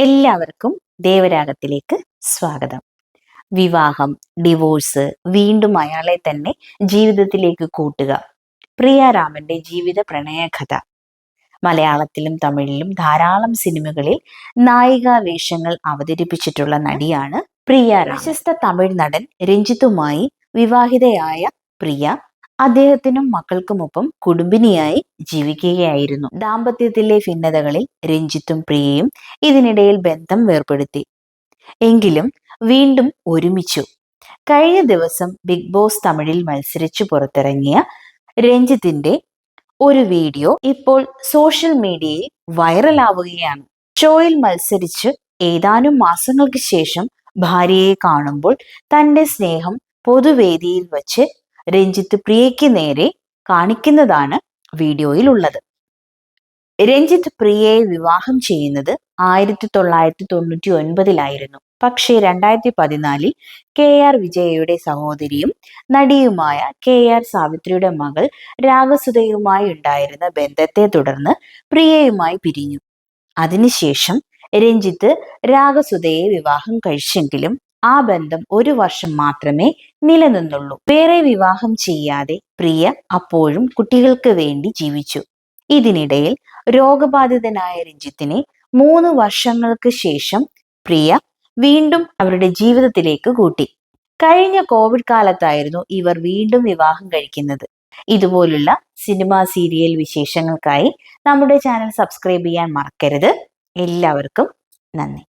എല്ലാവർക്കും ദേവരാഗത്തിലേക്ക് സ്വാഗതം. വിവാഹം ഡിവോഴ്സ് വീണ്ടും അയാളെ തന്നെ ജീവിതത്തിലേക്ക് കൂട്ടുക. പ്രിയാരാമന്റെ ജീവിത പ്രണയകഥ മലയാളത്തിലും തമിഴിലും ധാരാളം സിനിമകളിൽ നായികാ വേഷങ്ങൾ അവതരിപ്പിച്ചിട്ടുള്ള നടിയാണ് പ്രിയ പ്രശസ്ത തമിഴ് നടൻ രഞ്ജിത്തുമായി വിവാഹിതയായ പ്രിയ അദ്ദേഹത്തിനും മക്കൾക്കുമൊപ്പം കുടുംബിനിയായി ജീവിക്കുകയായിരുന്നു. ദാമ്പത്യത്തിലെ ഭിന്നതകളിൽ രഞ്ജിത്തും പ്രിയയും ഇതിനിടയിൽ ബന്ധം വേർപ്പെടുത്തി. എങ്കിലും വീണ്ടും ഒരുമിച്ചു. കഴിഞ്ഞ ദിവസം ബിഗ് ബോസ് തമിഴിൽ മത്സരിച്ചു പുറത്തിറങ്ങിയ രഞ്ജിത്തിന്റെ ഒരു വീഡിയോ ഇപ്പോൾ സോഷ്യൽ മീഡിയയിൽ വൈറലാവുകയാണ്. ഷോയിൽ മത്സരിച്ച് ഏതാനും മാസങ്ങൾക്ക് ശേഷം ഭാര്യയെ കാണുമ്പോൾ തന്റെ സ്നേഹം പൊതുവേദിയിൽ വച്ച് രഞ്ജിത്ത് പ്രിയയ്ക്ക് നേരെ കാണിക്കുന്നതാണ് വീഡിയോയിൽ ഉള്ളത് രഞ്ജിത്ത് പ്രിയയെ വിവാഹം ചെയ്യുന്നത് ആയിരത്തി തൊള്ളായിരത്തി തൊണ്ണൂറ്റി ഒൻപതിലായിരുന്നു പക്ഷേ രണ്ടായിരത്തി പതിനാലിൽ കെ ആർ വിജയയുടെ സഹോദരിയും നടിയുമായ കെ ആർ സാവിത്രിയുടെ മകൾ രാഗസുതയുമായി ഉണ്ടായിരുന്ന ബന്ധത്തെ തുടർന്ന് പ്രിയയുമായി പിരിഞ്ഞു. അതിനുശേഷം രഞ്ജിത്ത് രാഗസുതയെ വിവാഹം കഴിച്ചെങ്കിലും ആ ബന്ധം ഒരു വർഷം മാത്രമേ നിലനിന്നുള്ളൂ. വേറെ വിവാഹം ചെയ്യാതെ പ്രിയ അപ്പോഴും കുട്ടികൾക്ക് വേണ്ടി ജീവിച്ചു. ഇതിനിടയിൽ രോഗബാധിതനായ രഞ്ജിത്തിനെ മൂന്ന് വർഷങ്ങൾക്ക് ശേഷം പ്രിയ വീണ്ടും അവരുടെ ജീവിതത്തിലേക്ക് കൂട്ടി. കഴിഞ്ഞ കോവിഡ് കാലത്തായിരുന്നു ഇവർ വീണ്ടും വിവാഹം കഴിക്കുന്നത്. ഇതുപോലുള്ള സിനിമ സീരിയൽ വിശേഷങ്ങൾക്കായി നമ്മുടെ ചാനൽ സബ്സ്ക്രൈബ് ചെയ്യാൻ മറക്കരുത്. എല്ലാവർക്കും നന്ദി.